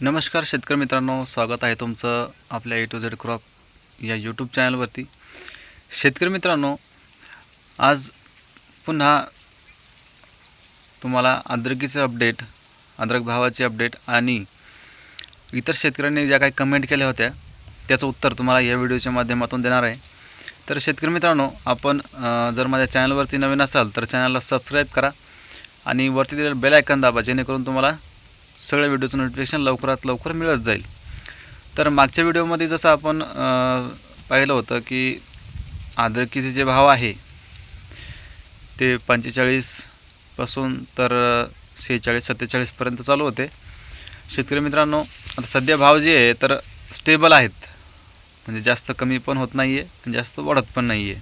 नमस्कार शेतकरी मित्रांनो स्वागत आहे तुमचं आपल्या ए टू झेड क्रॉप या यूट्यूब चॅनलवरती शेतकरी मित्रांनो आज पुन्हा तुम्हाला अद्रकीचं अपडेट अद्रक भावाची अपडेट आणि इतर शेतकऱ्यांनी ज्या काही कमेंट केल्या होत्या त्याचं उत्तर तुम्हाला या व्हिडिओच्या माध्यमातून देणार आहे. तर शेतकरी मित्रांनो आपण जर माझ्या चॅनलवरती नवीन असाल तर चॅनलला सबस्क्राईब करा आणि वरती दिलेलं बेल आयकन दाबा जेणेकरून तुम्हाला सगळ्या व्हिडिओचं नोटिफिकेशन लवकरात लवकर मिळत जाईल. तर मागच्या व्हिडिओमध्ये जसं आपण पाहिलं होतं की आदरकीचे जे भाव आहे ते पंचेचाळीसपासून तर सेहेचाळीस सत्तेचाळीसपर्यंत चालू होते. शेतकरी मित्रांनो आता सध्या भाव जे आहे तर स्टेबल आहेत. म्हणजे जास्त कमी पण होत नाही आहे आणि जास्त वाढत पण नाही आहे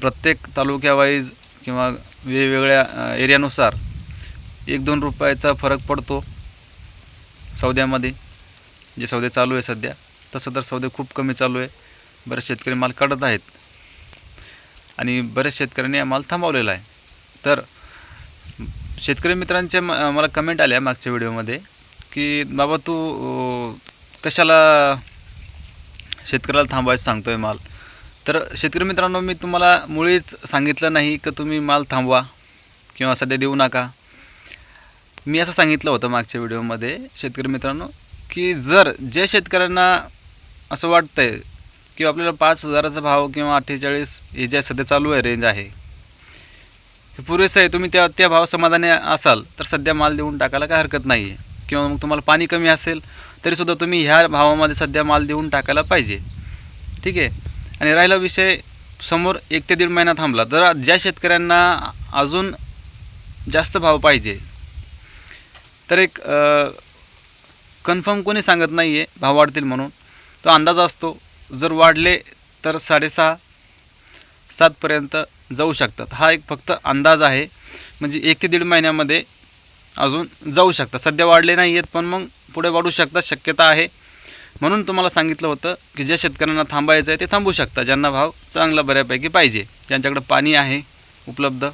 प्रत्येक तालुक्यावाईज किंवा वेगवेगळ्या एरियानुसार एक दोन रुपयाचा फरक पडतो सौद्यामध्ये. जे सौदे चालू आहे सध्या तसं तर सौदे खूप कमी चालू आहे. बरेच शेतकरी माल काढत आहेत. आणि बरेच शेतकऱ्यांनी हा माल थांबवलेला आहे. तर शेतकरी मित्रांच्या म- मला कमेंट आल्या मागच्या व्हिडिओमध्ये की बाबा तू कशाला शेतकऱ्याला थांबवायचं सांगतो आहे माल? तर शेतकरी मित्रांनो मी तुम्हाला मुळीच सांगितलं नाही की तुम्ही माल थांबवा किंवा सध्या देऊ नका. मी असं सांगितलं होतं मागच्या व्हिडिओमध्ये शेतकरी मित्रांनो की जर जे शेतकऱ्यांना असं वाटतं आहे की आपल्याला पाच हजाराचा भाव किंवा अठ्ठेचाळीस हे जे सध्या चालू आहे रेंज आहे हे पुरेसं आहे तुम्ही त्या त्या भाव समाधानी असाल तर सध्या माल देऊन टाकायला काय हरकत नाही आहे किंवा मग तुम्हाला पाणी कमी असेल तरीसुद्धा तुम्ही ह्या भावामध्ये सध्या माल देऊन टाकायला पाहिजे. ठीक आहे? आणि राहिला विषय समोर एक ते दीड महिना थांबला. जर ज्या शेतकऱ्यांना अजून जास्त भाव पाहिजे तर एक कन्फर्म कोणी सांगत नाही आहे भाव वाढतील म्हणून. तो अंदाज असतो जर वाढले तर साडेसहा सातपर्यंत जाऊ शकतात. हा एक फक्त अंदाज आहे. म्हणजे एक ते दीड महिन्यामध्ये अजून जाऊ शकतात. सध्या वाढले नाही आहेत पण मग पुढे वाढू शकतात शक्यता आहे. म्हणून तुम्हाला सांगितलं होतं की ज्या शेतकऱ्यांना थांबायचं आहे ते थांबू शकतात. ज्यांना भाव चांगला बऱ्यापैकी पाहिजे. ज्यांच्याकडे पाणी आहे उपलब्ध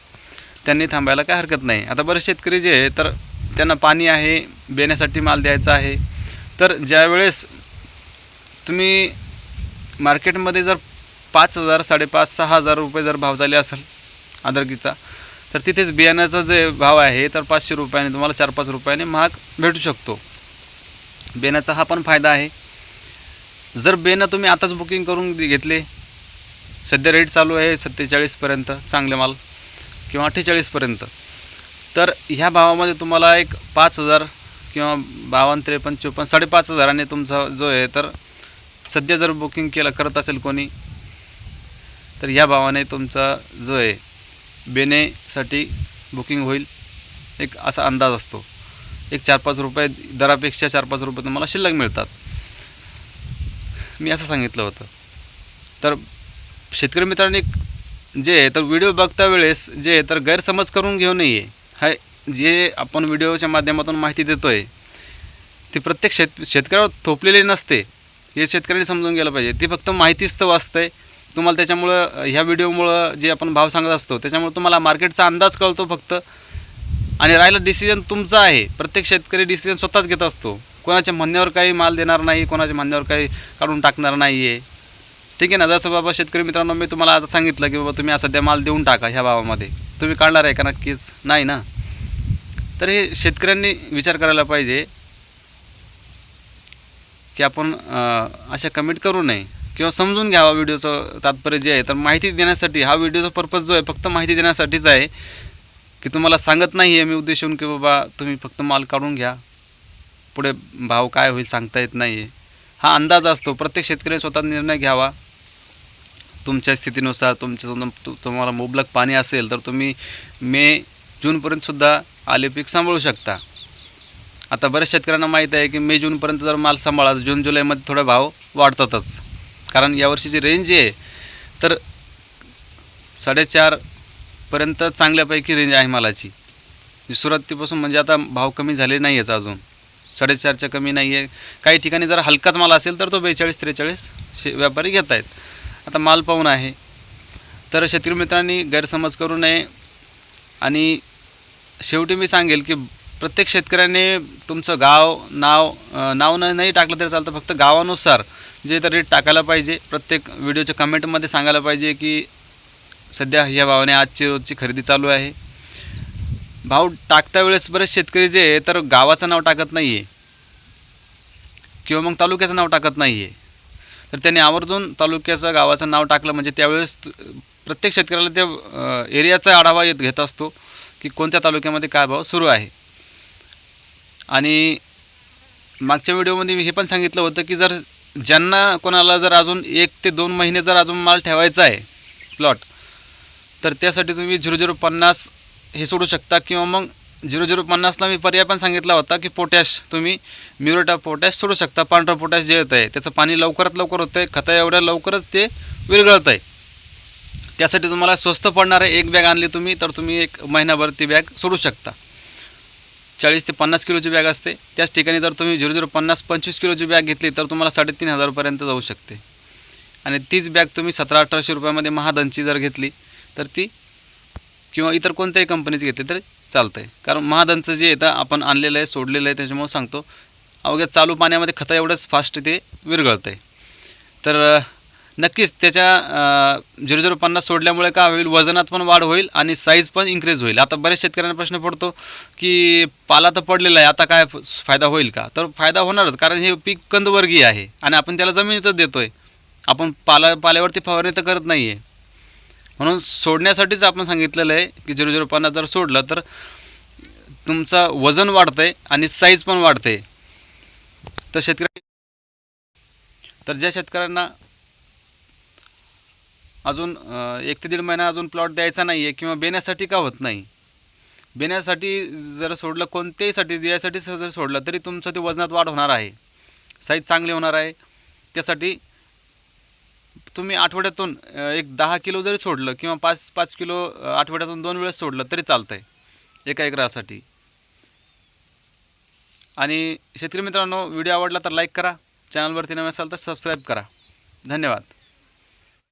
त्यांनी थांबायला काय हरकत नाही. आता बरेच शेतकरी जे आहे तर त्यांना पाणी आहे बेण्यासाठी माल द्यायचा आहे. तर ज्यावेळेस तुम्ही मार्केटमध्ये जर पाच हजार साडेपाच सहा हजार रुपये जर भाव झाले असेल अदरकीचा तर तिथेच बियाण्याचा जे भाव आहे तर पाचशे रुपयाने तुम्हाला चार पाच रुपयाने महाग भेटू शकतो. बेण्याचा हा पण फायदा आहे. जर बेनं तुम्ही आताच बुकिंग करून घेतले सध्या रेट चालू आहे सत्तेचाळीसपर्यंत चांगले माल किंवा अठ्ठेचाळीसपर्यंत. तर ह्या भावामध्ये तुम्हाला एक पाच हजार किंवा बावन्न त्रेपन्न चोपन्न साडेपाच हजाराने तुमचा जो आहे तर सध्या जर बुकिंग केलं करत असेल कोणी तर ह्या भावाने तुमचा जो आहे बेनेसाठी बुकिंग होईल. एक असा अंदाज असतो. एक चार पाच रुपये दरापेक्षा चार पाच रुपये तुम्हाला शिल्लक मिळतात. मी असं सांगितलं होतं. तर शेतकरी मित्रांनी जे आहे तर व्हिडिओ बघता वेळेस जे आहे तर गैरसमज करून घेऊ नये. हाय जे आपण व्हिडिओच्या माध्यमातून माहिती देतो आहे ती प्रत्येक शेत शेतकऱ्यावर थोपलेली नसते. हे शेतकऱ्यांनी समजून गेलं पाहिजे. ती फक्त माहितीच तर वाचतंय. तुम्हाला त्याच्यामुळं ह्या व्हिडिओमुळं जे आपण भाव सांगत असतो त्याच्यामुळे तुम्हाला मार्केटचा अंदाज कळतो फक्त. आणि राहिलं डिसिजन तुमचा आहे. प्रत्येक शेतकरी डिसिजन स्वतःच घेत असतो. कोणाच्या म्हणण्यावर काही माल देणार नाही कोणाच्या म्हणण्यावर काही काढून टाकणार नाही आहे ठीक आहे ना? जसं बाबा शेतकरी मित्रांनो मी तुम्हाला आता सांगितलं की बाबा तुम्ही सध्या माल देऊन टाका ह्या भावामध्ये. तुम्ही काढणार आहे का नक्कीच? नाही ना? तर हे शेतकऱ्यांनी विचार करायला पाहिजे की आपण अशा कमेंट करू नये किंवा समजून घ्यावा व्हिडिओचं तात्पर्य जे आहे. तर माहिती देण्यासाठी हा व्हिडिओचा पर्पज जो आहे फक्त माहिती देण्यासाठीच आहे की तुम्हाला सांगत नाही आहे मी उद्देशून की बाबा तुम्ही फक्त माल काढून घ्या. पुढे भाव काय होईल सांगता येत नाही आहे हा अंदाज असतो. प्रत्येक शेतकरी स्वतः निर्णय घ्यावा. तुमच्या स्थितीनुसार तुमच्या तुम्हाला मुबलक पाणी असेल तर तुम्ही मे जूनपर्यंतसुद्धा आले पीक सांभाळू शकता. आता बऱ्याच शेतकऱ्यांना माहीत आहे की मे जूनपर्यंत जर माल सांभाळा तर जून जुलैमध्ये थोडे भाव वाढतातच. कारण यावर्षीची रेंज आहे तर साडेचारपर्यंत चांगल्यापैकी रेंज आहे मालाची. सुरुवातीपासून म्हणजे आता भाव कमी झाले नाही आहेत अजून. साडेचारच्या कमी नाही आहे काही ठिकाणी जर हलकाच माल असेल तर तो बेचाळीस त्रेचाळीस शे व्यापारी घेत आहेत आता माल पाहून आहे. तर शेतकरी मित्रांनी गैरसमज करू नये. आणि शेवटी मी सांगेल की प्रत्येक शेतकऱ्याने तुमचं गाव नाव नाव न नाही टाकलं तरी चालतं. फक्त गावानुसार जे तर रेट टाकायला पाहिजे. प्रत्येक व्हिडिओच्या कमेंटमध्ये सांगायला पाहिजे की सध्या ह्या भावाने आजची रोजची खरेदी चालू आहे. भाव टाकता वेळेस बरेच शेतकरी जे आहे तर गावाचं नाव टाकत नाही आहे किंवा मग तालुक्याचं नाव टाकत नाही आहे तर त्यांनी आवर्जून तालुक्याचं गावाचं नाव टाकलं. म्हणजे त्यावेळेस प्रत्येक शेतकऱ्याला त्या एरियाचा आढावा येत घेत असतो की कोणत्या तालुक्यामध्ये काय भाव सुरू आहे. आणि मागच्या व्हिडिओमध्ये मी हे पण सांगितलं होतं की जर ज्यांना कोणाला जर अजून एक ते दोन महिने जर अजून माल ठेवायचा आहे प्लॉट तर त्यासाठी तुम्ही झिरो झिरो पन्नास हे सोडू शकता किंवा मग झिरो झिरो पन्नासला मी पर्याय पण सांगितला होता की पोटॅश तुम्ही म्युरेटा पोटॅश सोडू शकता पांढरं पोटॅश जे येतं आहे त्याचं पाणी लवकरात लवकर होतं आहे खतं एवढ्या लवकरच ते विरघळत आहे. त्यासाठी तुम्हाला स्वस्त पडणार आहे एक बॅग आणली तुम्ही तर तुम्ही एक महिनाभर ती बॅग सोडू शकता. चाळीस ते पन्नास किलोची बॅग असते. त्याच ठिकाणी जर तुम्ही झिरो झिरो पन्नास पंचवीस किलोची बॅग घेतली तर तुम्हाला साडेतीन हजारपर्यंत जाऊ शकते. आणि तीच बॅग तुम्ही सतरा अठराशे रुपयामध्ये महादनची जर घेतली तर ती किंवा इतर कोणत्याही कंपनीचं घेतले तरी चालतं आहे कारण महादनचं जे येतं आपण आणलेलं आहे सोडलेलं आहे त्याच्यामुळे सांगतो. अवघ्या चालू पाण्यामध्ये खतं एवढंच फास्ट ते विरघळतं आहे तर नक्कीच त्याच्या झिरो झिरो पन्नास सोडल्यामुळे काय होईल? वजनात पण वाढ होईल आणि साईज पण इन्क्रीज होईल. आता बऱ्याच शेतकऱ्यांना प्रश्न पडतो की पाला तर पडलेला आहे आता काय फायदा होईल का? तर फायदा होणारच कारण हे पीक कंदवर्गीय आहे आणि आपण त्याला जमिनीतच देतो आहे आपण पाला पाल्यावरती फवारणी तर करत नाही आहे म्हणून सोडण्यासाठीच आपण सांगितलेलं आहे की झिरो झिरो पन्नास जर सोडलं तर तुमचं वजन वाढतं आहे आणि साईज पण वाढते तर शेतकरी तर ज्या शेतकऱ्यांना अजून एक ते दीड महिना अजून प्लॉट द्यायचा नाही आहे किंवा बेण्यासाठी का होत नाही? बेण्यासाठी जर सोडलं कोणत्याहीसाठी द्यायसाठी जर सोडलं तरी तुमचं ते वजनात वाढ होणार आहे. साईज चांगली होणार आहे. त्यासाठी तुम्ही आठवड्यातून एक दहा किलो जरी सोडलं किंवा पाच पाच किलो आठवड्यातून दोन वेळेस सोडलं तरी चालतं आहे एका एकरासाठी. आणि शेतकरी मित्रांनो व्हिडिओ आवडला तर लाईक करा चॅनलवरती नवे असाल तर सबस्क्राईब करा. धन्यवाद.